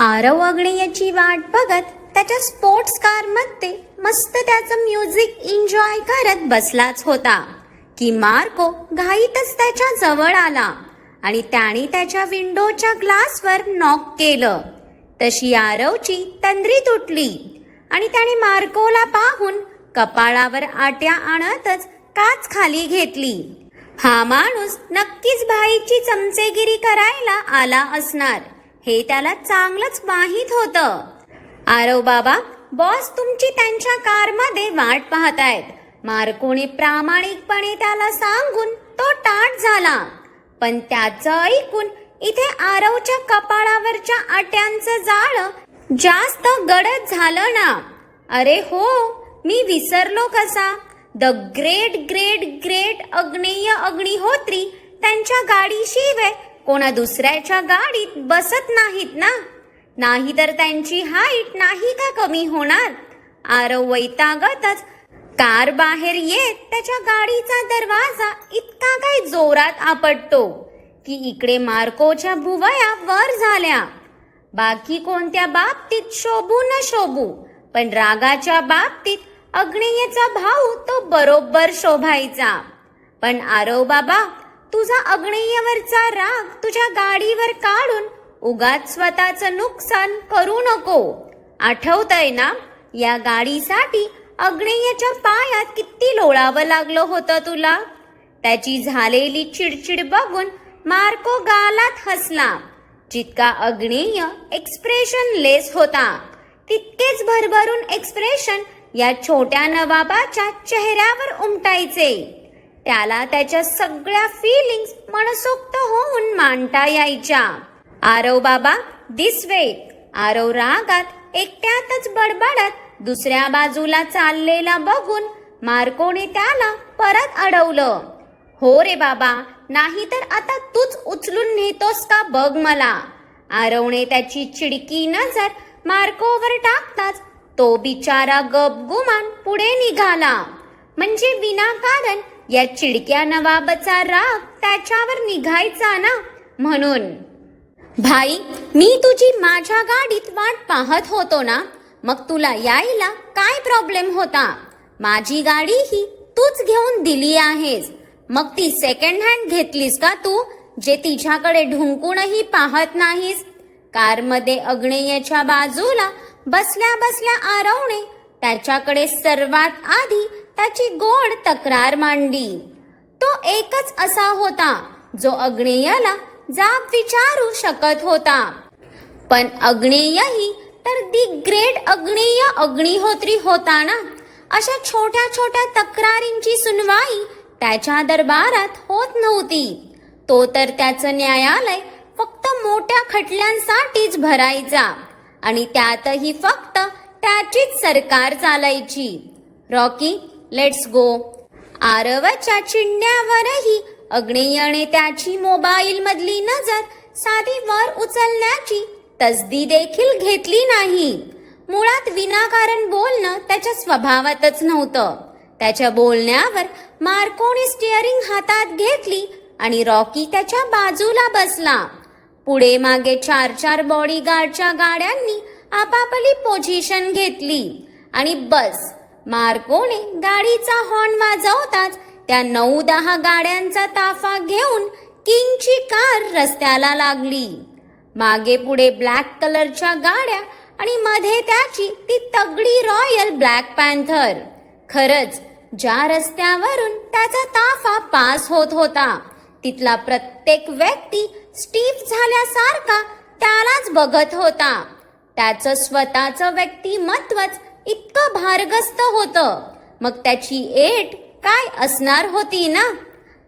आरव अग्नेयाची वाट बघत त्याच्या स्पोर्ट्स कारमध्ये मस्त त्याचं म्युझिक एन्जॉय करत बसलाच होता. की मार्को घाईतच त्याच्याजवळ आला आणि त्याने त्याच्या विंडोच्या ग्लासवर नॉक केलं. तशी आरवची तंद्री तुटली आणि त्याने मार्कोला पाहून कपाळावर आट्या आणतच काच खाली घेतली. हा माणूस नक्कीच भाईची चमचेगिरी करायला आला असणार. हे त्याला चांगलंच माहीत होतं. आरव बाबा बॉस तुमची त्यांच्या कारमध्ये वाट पाहतायत. मार्कोने प्रामाणिकपणे त्याला सांगून तो टाट झाला. पण त्याचं ऐकून इथे आरवच्या कपाळावरच्या आट्यांचं जाळ जास्त गडद झालं ना. अरे हो मी विसरलो कसा? The great great great Agneya Agnihotri त्यांच्या गाडीशिवाय कोणा दुसऱ्याच्या गाडीत बसत नाहीत ना? नाही तर त्यांची हाईट नाही का कमी होणार? आरव वैतागतच कार बाहेर येत त्याच्या गाडीचा दरवाजा इतका काय जोरात आपटतो की इकडे मार्कोच्या भुवया वर झाल्या. बाकी कोणत्या बाबतीत शोभू न शोभू पण रागाच्या बाबतीत अग्नेयचा भाऊ तो बरोबर शोभायचा. पण आरव बाबा तुझा अग्नेयवरचा राग तुझ्या गाडीवर काढून उगाच स्वतःचं नुकसान करू नको. आठवतंय ना या गाडीसाठी अग्नेयच्या पायात किती लोळावं लागलं होतं तुला? त्याची झालेली चिडचिड बघून मार्को गालात हसला. जितका अग्नेय एक्सप्रेशन लेस होता तितकेच भरभरून एक्सप्रेशन या छोट्या नवाबाच्या चेहऱ्यावर उमटायचे. त्याला त्याच्या सगळ्या फिलिंग्स मनसोक्त होऊन मांडता यायच्या. आरव बाबा दिस वे आरव रागात एकट्यातच बडबडत दुसऱ्या बाजूला चाललेला बघून मार्कोने त्याला परत अडवलं. हो रे बाबा नाही तर आता तूच उचलून नेतोस का बघ मला. आरवने त्याची चिडकी नजर मार्कोवर टाकताच तो बिचारा गपगुमान पुढे निघाला. म्हणजे विनाकारण या चिडक्या नवाबचा राग त्याच्यावर निघायचा ना? म्हणून भाई मी तुझी माझ्या गाडीत वाट पाहत होतो ना? मग तुला यायला काय प्रॉब्लेम होता? माझी गाडी ही तूच घेऊन दिली आहेस. मग ती सेकंड हँड घेतलीस का तू जे तिच्याकडे ढुंकूनही पाहत नाहीस? कारमध्ये अग्नेयच्या बाजूला बसल्या बसल्या आरवणे त्याच्याकडे सर्वात आधी त्याची गोड तक्रार मांडली. तो एकच असा होता जो अग्नेयाला जाब विचारू शकत होता. पण अग्नेयही तर दी ग्रेट अग्नेय अग्निहोत्री होता ना अशा छोट्या छोट्या तक्रारींची सुनवाई त्याच्या दरबारात होत नव्हती. तो तर त्याचं न्यायालय फक्त मोठ्या खटल्यांसाठीच भरायचा आणि त्यातही फक्त त्याचीच सरकार चालायची. रॉकी लेट्स गो आरवच्या चिंड्यावरही अग्नेयने त्याची मोबाईल मधली नजर साधी वर उचलण्याची तसदी देखील घेतली नाही. मुळात विनाकारण बोलणं त्याच्या स्वभावातच नव्हतं. त्याच्या बोलण्यावर मार्कोने स्टिअरिंग हातात घेतली आणि रॉकी त्याच्या बाजूला बसला. पुढे मागे चार चार बॉडीगार्डच्या गाड्यांनी आपापली पोझिशन घेतली. आणि बस. मार्कोने गाडीचा हॉर्न वाजवताच त्या नऊ दहा गाड्यांचा ताफा घेऊन किंगची कार रस्त्याला लागली. मागे पुढे ब्लॅक कलरच्या गाड्या आणि मध्ये त्याची ती तगडी रॉयल ब्लॅक पॅन्थर खरंच ज्या रस्त्यावरून त्याचा ताफा पास होत होता तिथला प्रत्येक व्यक्ती स्टीफ झाल्यासारखा त्यालाच बघत होता. त्याचं स्वतःचं व्यक्तिमत्वच इतकं भारगस्त होतं. मग त्याची एट काय असणार होती ना?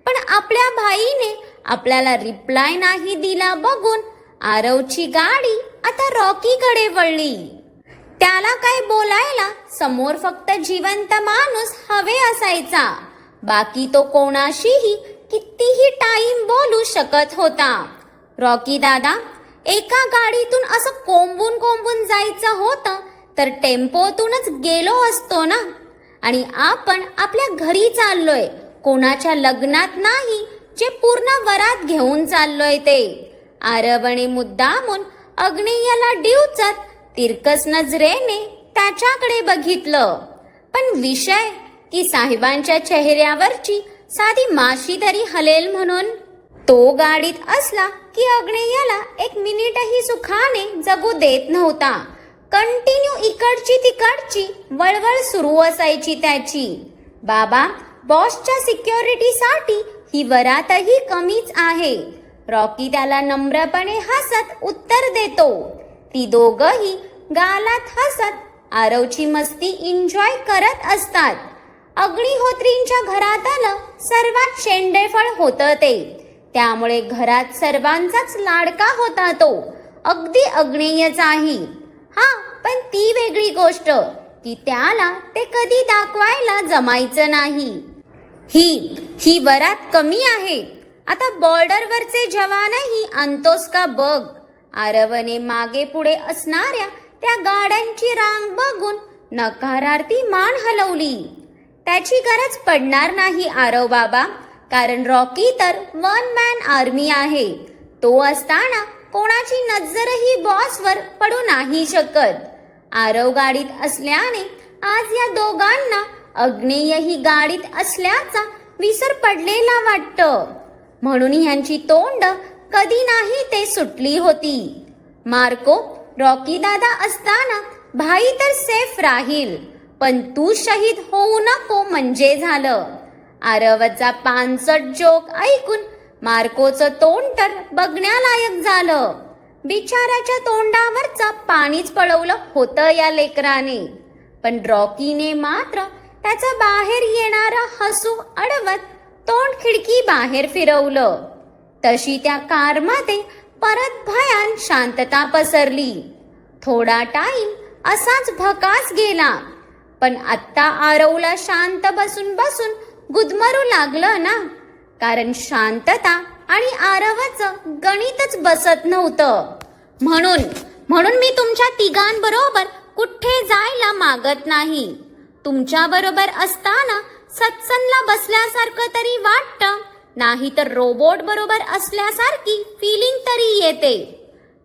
पण आपल्या भाईने आपल्याला रिप्लाय नाही दिला बघून आरवची गाडी आता रॉकीकडे वळली. त्याला काय बोलायला? समोर फक्त जिवंत माणूस हवे असायचा. बाकी तो कोणाशीही कितीही टाइम बोलू शकत होता. रॉकी दादा एका गाडीतून असं कोंबून कोंबून जायचं होतं तर टेम्पोतूनच गेलो असतो ना? आणि आपण आपल्या घरी चाललोय. कोणाच्या लग्नात नाही जे पूर्ण वरात घेऊन चाललोय ते. आरवणे मुद्दामून अग्नेयाला डिवचत तिरकस नजरेने त्याच्याकडे बघितलं. पण विषय की साहेबांच्या चेहऱ्यावरची साधी माशी तरी हलेल म्हणून? तो गाडीत असला की अग्नेयाला एक मिनिटही सुखाने जगू देत नव्हता. कंटिन्यू इकडची तिकडची वळवळ सुरू असायची त्याची. बाबा बॉसच्या सिक्युरिटीसाठी ही वरातही कमीच आहे. रॉकी त्याला नम्रपणे हसत उत्तर देतो. ती दोघही गालात हसत आरवची मस्ती एन्जॉय करत असतात. अग्निहोत्रींच्या घरात आलं सर्वात शेंडेफळ होतं ते. त्यामुळे घरात सर्वांचाच लाडका होता तो. अगदी अग्नेयचाही. हा पण ती वेगळी गोष्ट की त्याला ते कधी दाखवायला जमायचं नाही. ही ही वरात कमी आहे. आता बॉर्डरवरचे जवानही आणतोस का बघ. आरवने मागे पुढे असणाऱ्या त्या गाड्यांची रांग बघून नकारार्थी मान हलवली. त्याची गरज पडणार नाही आरव बाबा कारण रॉकी तर वन मॅन आर्मी आहे. तो असताना कोणाची नजरही बॉसवर पडू नाही शकत. आरव गाडीत असल्याने आज या दोघांना अग्नेयही गाडीत असल्याचा विसर पडलेला वाटतं. म्हणून ह्यांची तोंड कधी नाही ते सुटली होती. मार्को रॉकी दादा असताना भाई तर सेफ राहील पण तू शहीद होऊ नको म्हणजे झालं. आरवचा पानसट जोक ऐकून मार्कोचं तोंड तर बघण्यालायक झालं. बिचाराच्या तोंडावरचं पाणीच पळवलं होतं या लेकराने. पण रॉकीने मात्र त्याचं बाहेर येणारं हसू अडवत तोंड खिडकी बाहेर फिरवलं. तशी त्या कारमध्ये परत भयान शांतता पसरली. थोडा टाइम असाच भकास गेला. पण आत्ता आरवला शांत बसून बसून गुदमरू लागलं ना. कारण शांतता आणि आरवाचं गणितच बसत नव्हतं. म्हणून म्हणून मी तुमच्या तिघांबरोबर कुठे जायला मागत नाही. तुमच्या बरोबर असताना सत्सनला बसल्यासारखं तरी वाटतं नाही तर रोबोट बरोबर असल्यासारखी फिलिंग तरी येते.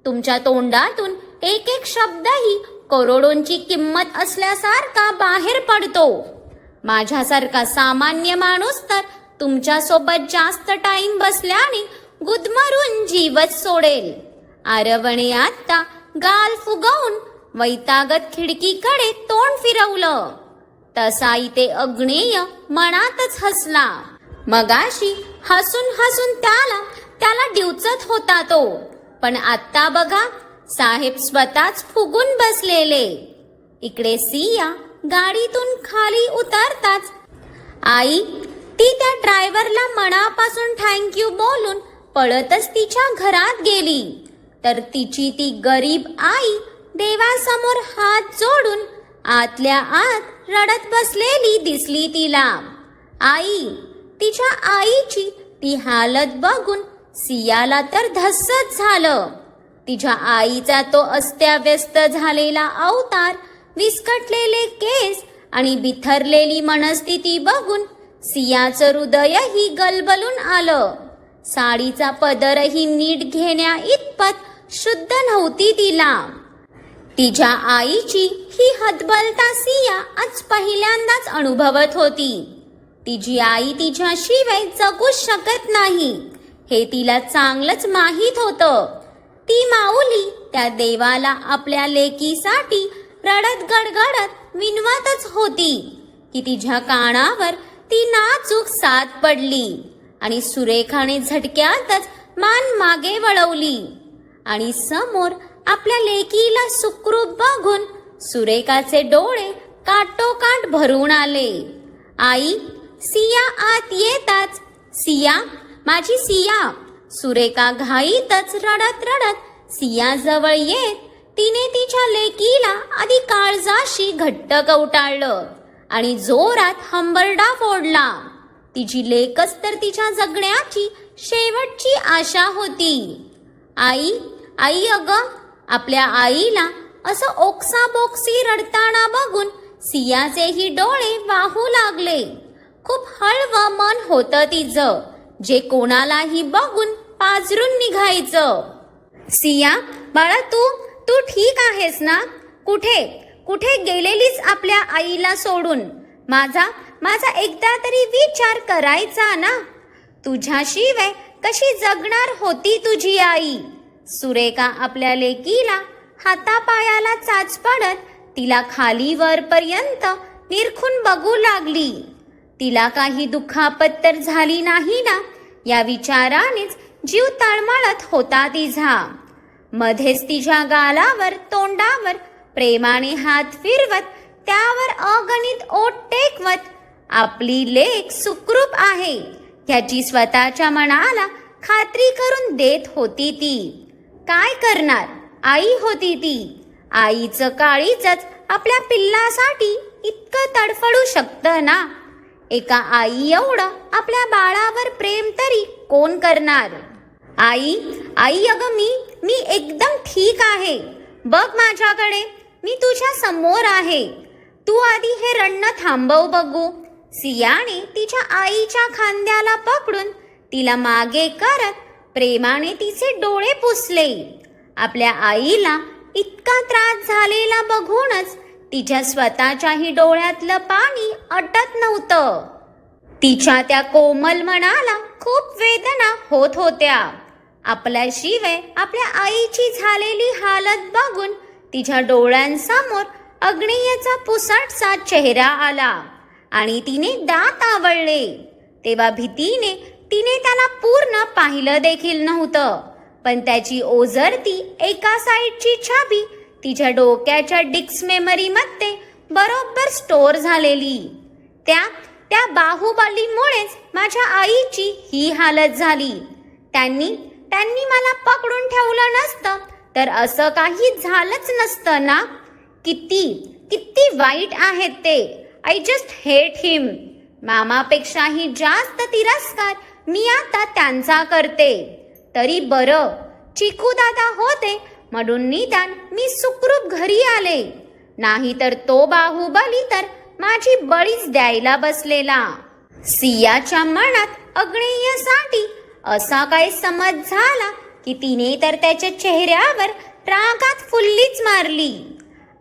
तुमच्या तोंडातून एक एक शब्दही करोडोंची किंमत असल्यासारखा बाहेर पडतो. माझ्यासारखा सामान्य माणूस तर तुमच्यासोबत जास्त टाइम बसल्याने गुदमरून जीवच सोडेल. आरवणे आता गाल फुगवून वैतागत खिडकीकडे तोंड फिरवलं. तसा इथे अग्नेय मनातच हसला. मगाशी हसून हसून त्याला त्याला डिवचत होता तो. पण आत्ता बघा साहेब स्वतःच फुगून बसलेले. इकडे सिया गाडीतून खाली उतरताच आई ती त्या ड्रायव्हरला मनापासून थँक्यू बोलून पळतच तिच्या घरात गेली. तर तिची ती गरीब आई देवासमोर हात जोडून आतल्या आत रडत बसलेली दिसली तिला. आई तिच्या आईची ती हालत बघून सियाला तर धस्सच झालं. तिच्या आईचा तो अस्त्याव्यस्त झालेला अवतार विस्कटलेले केस आणि बिथरलेली मनस्थिती बघून सियाचं हृदयही गलबलून आलं. साडीचा पदरही नीट घेण्या इतपत शुद्ध नव्हती तिला. तिच्या आईची ही हतबलता सिया आज पहिल्यांदाच अनुभवत होती. तिची आई तिच्याशिवाय जगूच शकत नाही हे तिला चांगलंच माहीत होतं. ती माऊली त्या देवाला आपल्या लेकीसाठी रडत गडगडत विनवतच होती की तिच्या कानावर ती नाचूक साथ पडली आणि सुरेखाने झटक्यातच मान मागे वळवली. आणि समोर आपल्या लेकीला सुखरूप बघून सुरेखाचे डोळे काटोकाट भरून आले. आई सिया आत येताच. सिया माझी सिया. सुरेखा घाईतच रडत रडत सिया जवळ येत तिने तिच्या लेकीला आधी काळजाशी घट्ट कवटाळलं आणि जोरात हंबरडा फोडला. तिची लेकच तर तिच्या जगण्याची शेवटची आशा होती. आई आई अग आपल्या आईला असं ओक्साबोक्सी रडताना बघून सियाचेही डोळे वाहू लागले. खूप हळवं मन होतं तिचं जे कोणालाही बघून पाजरून निघायचं. सिया बाळा तू तू ठीक आहेस ना? कुठे? कुठे गेलेलीच आपल्या आईला सोडून? माझा माझा एकदा तरी विचार करायचा ना? तुझ्याशिवाय कशी जगणार होती तुझी आई? सुरेखा आपल्या लेकीला हातापायाला चाच पडत तिला खाली वरपर्यंत निरखून बघू लागली. तिला काही दुखापत तर झाली नाही ना? या विचारानेच जीव तळमळत होता तिझा. मध्येच तिच्या गालावर तोंडावर प्रेमाने हात फिरवत त्यावर अगणित ओट टेकवत आपली लेख सुखरूप आहे. ह्याची स्वतःच्या मनाला खात्री करून देत होती ती. काय करणार? आई होती ती. आईचं काळीच आपल्या पिल्लासाठी इतकं तडफडू शकतं ना? एका आई एवढं आपल्या बाळावर प्रेम तरी कोण करणार? आई आई अगं मी मी एकदम ठीक आहे. बघ माझ्याकडे. मी तुझ्या समोर आहे. तू आधी हे रडणं थांबव बघू. सियाने तिच्या आईच्या खांद्याला पकडून तिला मागे करत प्रेमाने तिचे डोळे पुसले. आपल्या आईला इतका त्रास झालेला बघूनच तिच्या स्वतःच्याही डोळ्यातलं पाणी अटत नव्हतं. तिच्या त्या कोमल मनाला खूप वेदना होत होत्या. आपल्याशिवाय आपल्या आईची झालेली हालत बघून तिच्या डोळ्यांसमोर अग्नेयचा पुसटसा चेहरा आला आणि तिने दात आवळले. तेव्हा भीतीने तिने त्याला पूर्ण पाहिलं देखील नव्हतं पण त्याची ओझरती एका साईडची छाबी तिच्या डोक्याच्या डिक्स मेमरीमध्ये बरोबर स्टोअर झालेली. त्या त्या बाहुबलीमुळेच माझ्या आईची ही हालत झाली. त्यांनी त्यांनी मला पकडून ठेवलं नसतं तर असं काही झालंच नसतं ना? किती किती वाईट आहेत ते. आय जस्ट हेट हिम मामापेक्षाही जास्त तिरस्कार मी आता त्यांचा करते. तरी बरं चिकू दादा होते म्हणून निदान मी सुखरूप घरी आले. नाही तर तो बाहुबली तर माझी बळीच द्यायला बसलेला. सियाच्या मनात अग्नेयसाठी असा काय समज झाला की तिने तर त्याच्या चेहऱ्यावर रागात फुल्लीच मारली.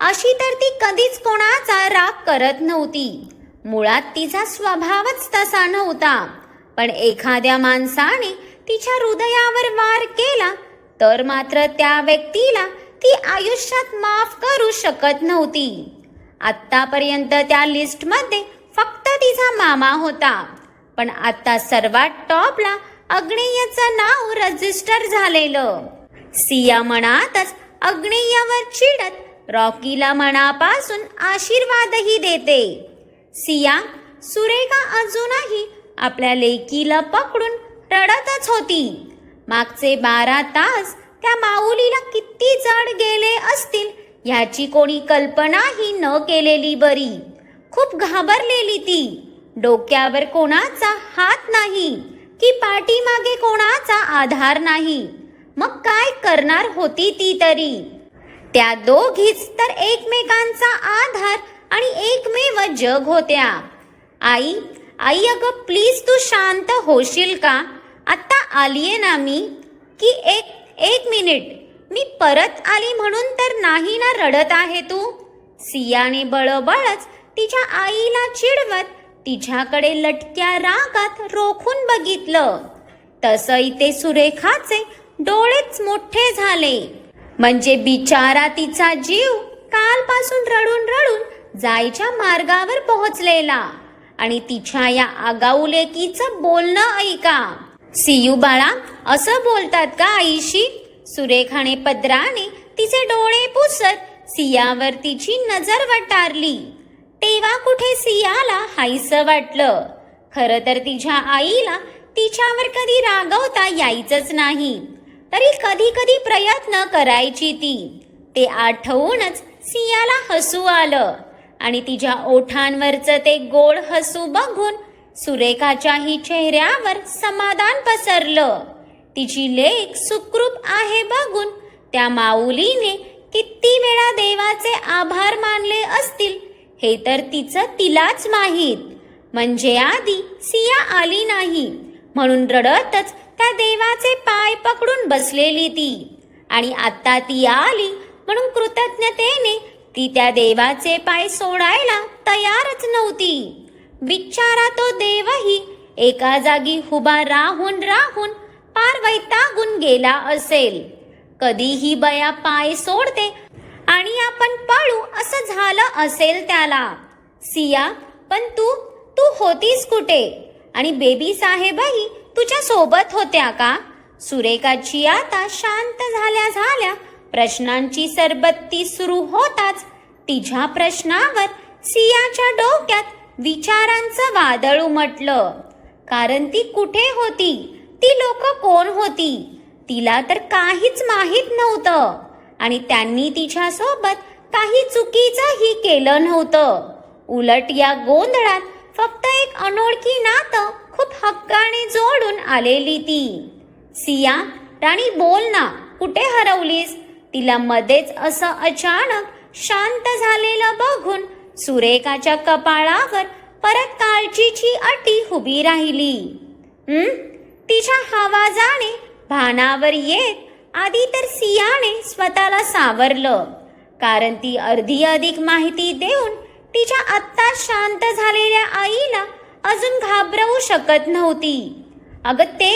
अशी तर ती कधीच कोणाचा राग करत नव्हती. मुळात तिचा स्वभावच तसा नव्हता. पण एखाद्या माणसाने तिच्या हृदयावर वार केला तर मात्र त्या व्यक्तीला ती आयुष्यात माफ करू शकत नव्हती. आत्तापर्यंत त्या लिस्टमध्ये फक्त तिचा मामा होता. पण आता सर्वात टॉपला अग्नेयचं नाव रजिस्टर झालेलं. सिया मनातच अग्नेयावर चिडत रॉकीला मनापासून आशीर्वादही देते. सिया सुरेखा अजूनही आपल्या लेकीला पकडून रडतच होती. मागचे बारा तास त्या माऊलीला किती जड गेले असतील ह्याची कोणी कल्पनाही न केलेली बरी. खूप घाबरलेली ती. डोक्यावर कोणाचा हात नाही. की पाठीमागे कोणाचा आधार नाही. मग काय करणार होती ती तरी? त्या दोघीच तर एकमेकांचा आधार आणि एकमेव जग होत्या. आई आई अगं प्लीज तू शांत होशील का? आत्ता आलीये ना मी? की एक एक मिनिट. मी परत आली म्हणून तर नाही ना रडत आहे तू? सियाने बळबळच तिच्या आईला चिडवत तिच्याकडे लटक्या रागात रोखून बघितलं. तसंही ते सुरेखाचे डोळेच मोठे झाले. म्हणजे बिचारा तिचा जीव कालपासून रडून रडून जायच्या मार्गावर पोहोचलेला. आणि तिच्या या आगाऊ लेकीचं बोलणं ऐका. सियू बाळा असं बोलतात का आईशी? सुरेखाने पदराने तिचे डोळे पुसत सियावर तिची नजर वटारली. तेव्हा कुठे सियाला हायसं वाटलं? खरं तर तिच्या आईला तिच्यावर कधी रागवता यायचंच नाही. तरी कधी कधी प्रयत्न करायची ती. ते आठवूनच सियाला हसू आलं आणि तिच्या ओठांवरचं ते गोड हसू बघून सुरेखाच्याही चेहऱ्यावर समाधान पसरलं. तिची लेख सुखरूप आहे बघून त्या माऊलीने किती वेळा देवाचे आभार मानले असतील. हे तर तिचं तिलाच माहीत. म्हणजे आधी सिया आली नाही. म्हणून रडतच त्या देवाचे पाय पकडून बसलेली ती. आणि आता ती आली म्हणून कृतज्ञतेने ती त्या देवाचे पाय सोडायला तयारच नव्हती. बिचारा तो देवही एका जागी हुबा राहून राहून पार वैतागून गेला असेल. कधीही बया पाय सोडते आणि आपण पळू असं झालं असेल त्याला. सिया पण तू तू होतीस कुठे? आणि बेबी साहेबही तुझ्या सोबत होत्या का? सुरेखाची आता शांत झाल्या झाल्या प्रश्नांची सरबत्ती सुरू होताच तिच्या प्रश्नावर सियाच्या डोक्यात विचारांचं वादळ उमटलं. कारण ती कुठे होती? ती लोक कोण होती? तिला तर काहीच माहीत नव्हतं. आणि त्यांनी तिच्यासोबत काही चुकीचंही केलं नव्हतं. उलट या गोंधळात फक्त एक अनोळखी नातं खूप हक्काने जोडून आलेली ती. सिया राणी बोल ना कुठे हरवलीस? तिला मध्येच असं अचानक शांत झालेलं बघून सुरेखाच्या कपाळावर परत काळजीची अटी उभी राहिली. तिच्या आवाजाने भानावर येत आधी तर सियाने स्वतःला सावरलं. कारण ती अर्धी अधिक माहिती देऊन तिच्या आत्ता शांत झालेल्या आईला अजून घाबरवू शकत नव्हती. अगं ते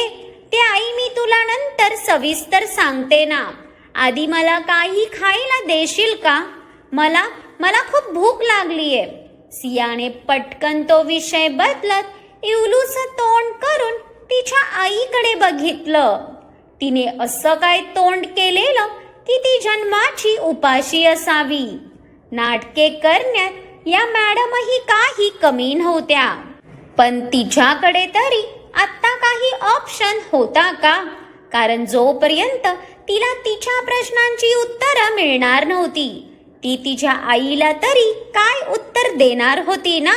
ते आई मी तुला नंतर सविस्तर सांगते ना. आधी मला काही खायला देशील का? मला मला खूप भूक लागलीये. सियाने पटकन तो विषय बदलत इवलूचं तोंड करून तिच्या आईकडे बघितलं. तिने असं काय तोंड केलेलं? की ती जन्माची उपाशी असावी? नाटके करण्यात या मॅडमही काही कमी नव्हत्या. पण तिच्याकडे तरी आत्ता काही ऑप्शन होता का? कारण जोपर्यंत तिला तिच्या प्रश्नांची उत्तरं मिळणार नव्हती ती तिच्या आईला तरी काय उत्तर देणार होती ना?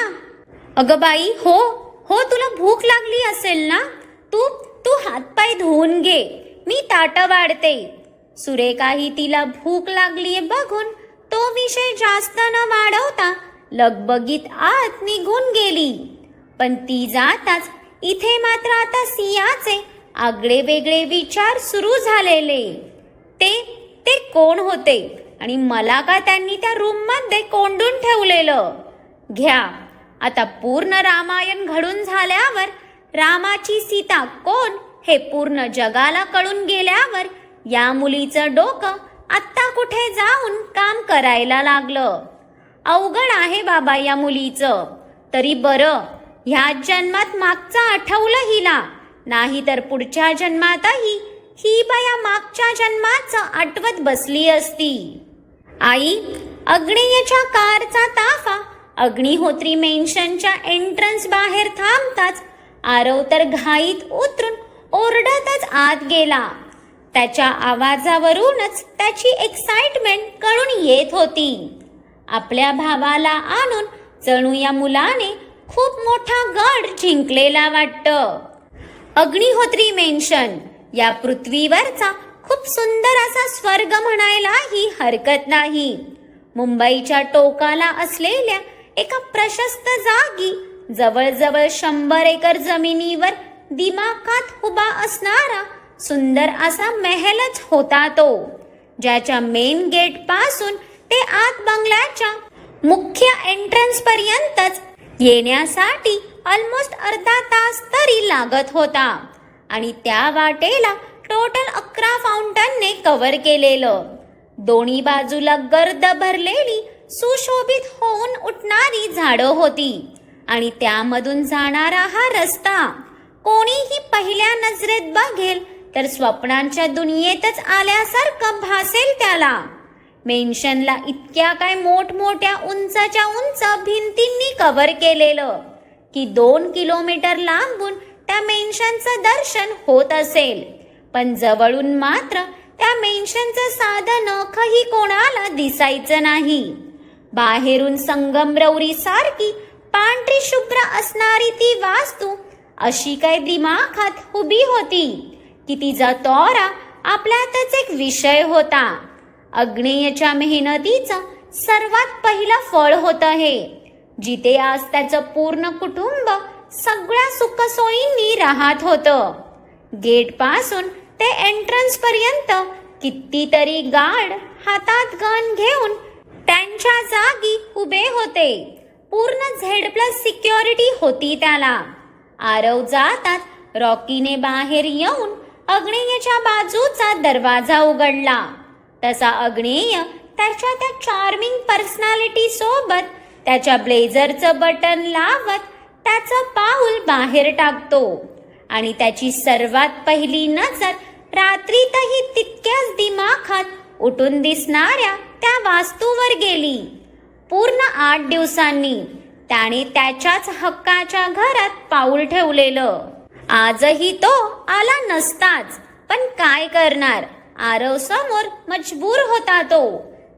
अगं बाई हो हो तुला भूक लागली असेल ना? तू तू हातपाय धुवून घे. मी ताट वाढते. सुरेखाही तिला भूक लागली बघून तो विषय जास्त न वाढवता लगबगीत आत निघून गेली. पण ती जाताच इथे मात्र आता सियाचे आगळे वेगळे विचार सुरू झालेले. ते ते कोण होते आणि मला का त्यांनी त्या रूममध्ये कोंडून ठेवलेलं? घ्या आता पूर्ण रामायण घडून झाल्यावर रामाची सीता कोण हे पूर्ण जगाला कळून गेल्यावर या मुलीचं डोकं आत्ता कुठे जाऊन काम करायला लागलं? अवघड आहे बाबा या मुलीचं. तरी बरं ह्या जन्मात मागचं आठवलं हिला. नाही तर पुढच्या जन्मातही ही बाया मागच्या जन्माचं आठवत बसली असती. आई अग्नेयच्या कारचा ताफा अग्निहोत्री मेन्शनच्या एंट्रन्स बाहेर थांबताच आरव तर घाईत उतरून ओरडतच आत गेला. त्याच्या आवाजावरूनच त्याची एक्साइटमेंट कळून येत होती. आपल्या भावाला आणून जणू या मुलाने खूप मोठा गड जिंकलेला वाटतं. अग्निहोत्री मेन्शन या पृथ्वीवरचा खूप सुंदर असा स्वर्ग म्हणायलाही हरकत नाही. मुंबईच्या टोकाला असलेल्या एका प्रशस्त जागी जवळजवळ शंभर एकर जमिनीवर दिमाकात उभा असणारा सुंदर असा मेहलच होता तो ज्याच्या मेन गेटपासून ते आत बंगल्याच्या मुख्य एंट्रन्स पर्यंतच येण्यासाठी ऑलमोस्ट अर्धा तास तरी लागत होता. आणि त्या वाटेला टोटल अकरा फाउंटनने कव्हर केलेलं. दोन्ही बाजूला गर्द भरलेली सुशोभित होऊन उठणारी झाडं होती. आणि त्यामधून जाणारा हा रस्ता कोणीही पहिल्या नजरेत बघेल तर स्वप्नांच्या दुनियेतच आल्यासारखं भासेल त्याला. मेन्शनला इतक्या काय मोठमोठ्या उंचाच्या उंच भिंतींनी कव्हर केलेलं की दोन किलोमीटर लांबून त्या मेन्शनचं दर्शन होत असेल. पण जवळून मात्र त्या मेन्शनचं साधं नखही कोणाला दिसायचं नाही. बाहेरून संगमरवरी सारखी पांढरी शुभ्र असणारी ती वास्तू अशी काय दिमाखात उभी होती की तिचा तोरा आपल्यातच एक विषय होता. अग्नेयच्या मेहनतीचं सर्वात पहिलं फळ होतं हे जिथे आज त्याचं पूर्ण कुटुंब सगळ्या सुखसोयींनी राहत होतं. गेटपासून ते एंट्रन्स पर्यंत कितीतरी गार्ड हातात गन घेऊन त्यांच्या जागी उभे होते. पूर्ण झेड प्लस सिक्युरिटी होती त्याला. आरव जातात. रॉकीने बाहेर येऊन अग्नेयच्या बाजूचा दरवाजा उघडला. तसा अग्नेय त्याच्या त्या चार्मिंग पर्सनॅलिटी सोबत त्याच्या ब्लेझरचं बटन लावत त्याचं पाऊल बाहेर टाकतो. आणि त्याची सर्वात पहिली नजर रात्रीतही तितक्याच दिमाखात उठून दिसणाऱ्या त्या वास्तूवर गेली. पूर्ण आठ दिवसांनी त्याने त्याच्याच हक्काच्या घरात पाऊल ठेवलेलं. आजही तो आला नसताच पण काय करणार? आरव समोर मजबूर होता तो.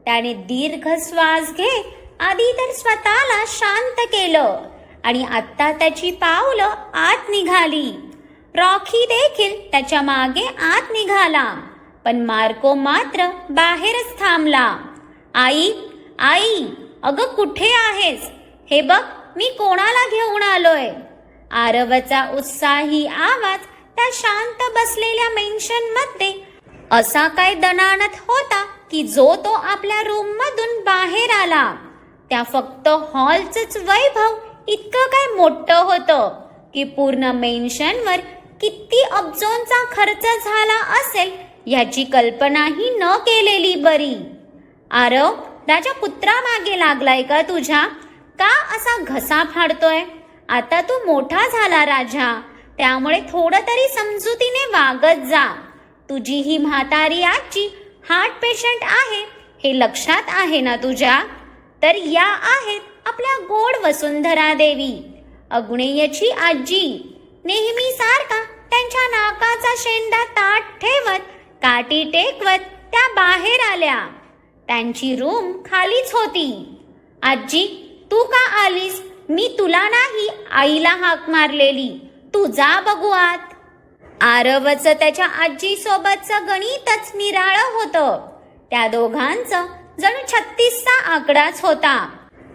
त्याने दीर्घ श्वास घेत आधी तर स्वतःला शांत केलं आणि आत्ता त्याची पावलं आत निघाली. रॉकी देखील त्याच्यामागे आत निघाला पण मार्को मात्र बाहेरच थांबला. आई आई अगं कुठे आहेस? हे बघ मी कोणाला घेऊन आलोय? आरवचा उत्साही आवाज त्या शांत बसलेल्या मेन्शनमध्ये असा काय दणाणत होता की जो तो आपल्या रूम मधून बाहेर आला. त्या फक्त हॉलच वैभव इतकं काय मोठं होतं की पूर्ण मेन्शनवर किती अब्जोंचा खर्च झाला असेल याची कल्पनाही न केलेली बरी. आरव राजा कुत्रा मागे लागलाय का तुझ्या? का असा घसा फाडतोय. आता तू मोठा झाला राजा. त्यामुळे थोडं तरी समजुतीने वागत जा. तुझी ही म्हातारी आजी हार्ट पेशंट आहे हे लक्षात आहे ना तुझ्या? तर या आहेत आपल्या गोड वसुंधरा देवी. अग्नेयची आजी. नेहमी सारखा त्यांच्या नाकाचा शेंडा ताट ठेवत काठी टेकवत त्या बाहेर आल्या. त्यांची रूम खालीच होती. आजी तू का आलीस? मी तुला नाही आईला हाक मारलेली. तू जा बघू आत. आरवचं त्याच्या आजी सोबतचं गणितच निराळं होतं. त्या दोघांचं जणू छत्तीसचा आकडाच होता.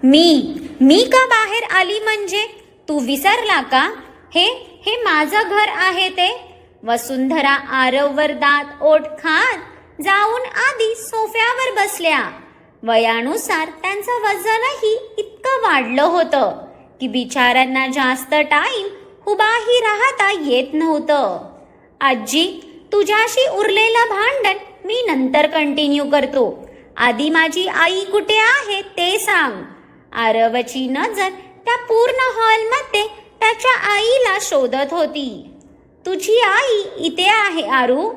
मी मी का बाहेर आली म्हणजे? तू विसरला का? हे हे माझं घर आहे ते. वसुंधरा आरववर दात ओठ खात जाऊन आधी सोफ्यावर बसल्या. वयानुसार त्यांचं वजनही इतकं वाढलं होतं की बिचाऱ्यांना जास्त टाइम उभाही राहता येत नव्हतं. आजी तुझ्याशी उरलेलं भांडण मी नंतर कंटिन्यू करतो. आधी माझी आई कुठे आहे ते सांग. आरवची नजर त्या पूर्ण हॉलमध्ये त्याच्या आईला शोधत होती. तुझी आई इथे आहे आरू.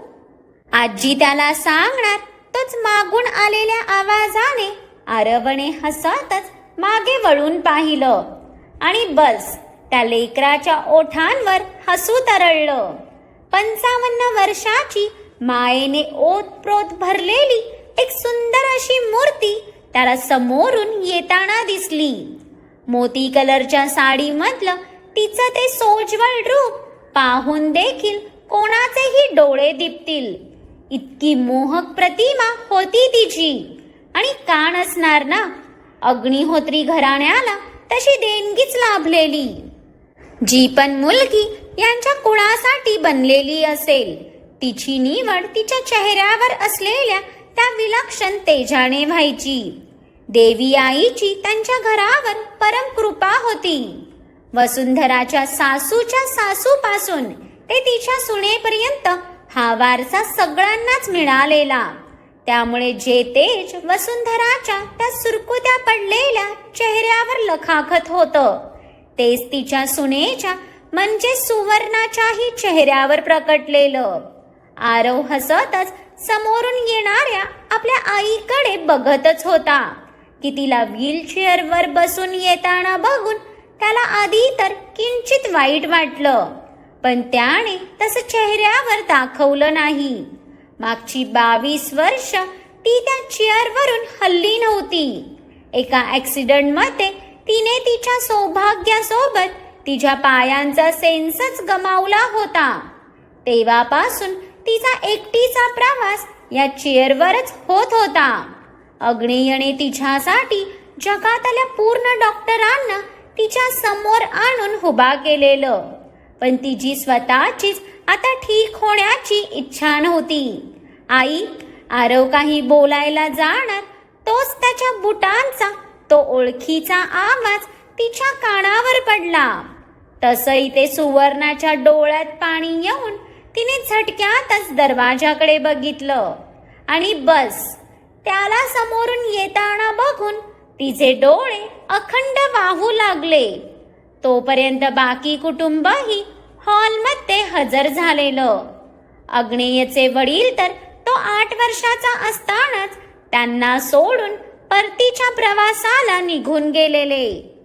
आजी त्याला सांगणार तोच मागून आलेल्या आवाजाने आरवणे हसतच मागे वळून पाहिलं. आणि बस त्या लेकराच्या ओठांवर हसू तरळलं. पंचावन्न वर्षाची मायेने ओतप्रोत भरलेली एक सुंदर अशी मूर्ती त्याला समोरून येताना दिसली. मोती कलरच्या साडीमधलं तिचं ते सोज्वळ रूप पाहून देखील कोणाचेही डोळे दिपतील. इतकी मोहक प्रतिमा होती तिची. आणि कान असणार ना अग्निहोत्री घराण्याला तशी देणगीच लाभलेली. जी पण मुलगी यांच्या कुणासाठी बनलेली असेल तिची निवड तिच्या चेहऱ्यावर असलेल्या त्या विलक्षण तेजाने व्हायची. देवी आईची त्यांच्या घरावर परम कृपा होती. वसुंधराच्या सासूच्या सासूपासून ते तिच्या सुनेपर्यंत हा वारसा सगळ्यांनाच मिळालेला. त्यामुळे जे तेज वसुंधराच्या त्या सुरकुत्या पडलेल्या चेहऱ्यावर लखाखत होतं. तेच तिच्या सुनेच्या म्हणजे सुवर्णाच्याही चेहऱ्यावर प्रकटलेलं. आरव हसतच समोरून येणाऱ्या आपल्या आईकडे बघतच होता. की तिला व्हीलचेअरवर बसून येताना बघून त्याला आधी तर किंचित वाईट वाटलं. पण त्याने तसं चेहऱ्यावर दाखवलं नाही. मागची बावीस वर्ष ती त्या चेअरवरून हल्ली नव्हती. एका ऍक्सिडेंटमध्ये तिने तिच्या सौभाग्यासोबत तिच्या पायांचा सेन्सच गमावला होता. तेव्हापासून तिचा एकटीचा प्रवास या चेअरवरच होत होता. अग्नेयने तिच्यासाठी जगातल्या पूर्ण डॉक्टरांना तिच्या समोर आणून उभा केलेलं. पण तिची स्वतःचीच आता ठीक होण्याची इच्छा नव्हती. आई आरव काही बोलायला जाणार तोच त्याच्या बुटांचा तो ओळखीचा आवाज तिच्या कानावर पडला. तसंही ते सुवर्णाच्या डोळ्यात पाणी येऊन तिने झटक्यातच दरवाजाकडे बघितलं. आणि बस त्याला समोरून येताना बघून तिचे डोळे अखंड वाहू लागले. तोपर्यंत बाकी कुटुंबही हॉलमध्ये हजर झालेलं. अग्नेयचे वडील तर तो आठ वर्षाचा असतानाच त्यांना सोडून परतीच्या प्रवासाला निघून गेलेले.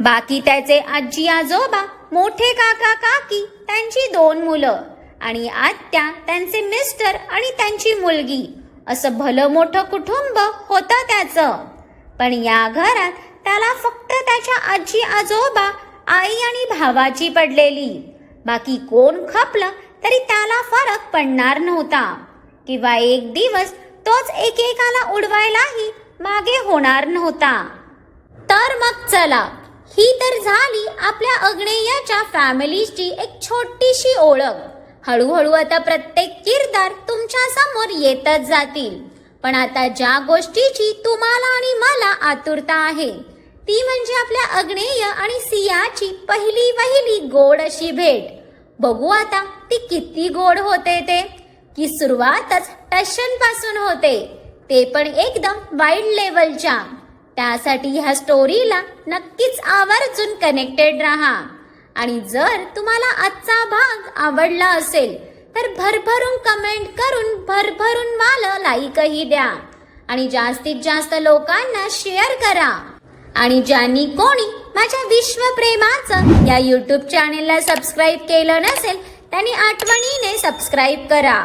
बाकी त्याचे आजी आजोबा मोठे काका काकी त्यांची दोन मुलं आणि आत्या त्यांचे मिस्टर आणि त्यांची मुलगी. असं भलं मोठं कुटुंब होतं त्याचं. पण या घरात त्याला फक्त त्याच्या आजी आजोबा आई आणि भावाची पडलेली. बाकी कोण खपलं तरी त्याला फरक पडणार नव्हता. किंवा एक दिवस तोच एकेकाला उडवायलाही मागे होणार नव्हता. तर मग चला ही तर झाली आपल्या अग्नेयाच्या फॅमिलीची एक छोटीशी ओळख. हळूहळू आता प्रत्येक किरदार तुमच्यासमोर येतच जातील. पण आता ज्या गोष्टीची तुम्हाला आणि मला आतुरता आहे ती म्हणजे आपल्या अग्नेय आणि सियाची पहिली वहिली गोड अशी भेट. बघू आता ती किती गोड होते ते. की सुरुवातच टशनपासून होते. ते पण एकदम वाईल्ड लेवलच्या त्यासाठी ह्या स्टोरीला नक्कीच आवर्जून कनेक्टेड राहा. आणि जर तुम्हाला आजचा भाग आवडला असेल तर भरभरून कमेंट करून भरभरून मला लाईकही द्या. आणि जास्तीत जास्त लोकांना शेअर करा. आणि ज्यांनी कोणी माझ्या विश्वप्रेमाचं या यूट्यूब चॅनेलला सबस्क्राईब केलं नसेल त्यांनी आठवणीने सबस्क्राईब करा.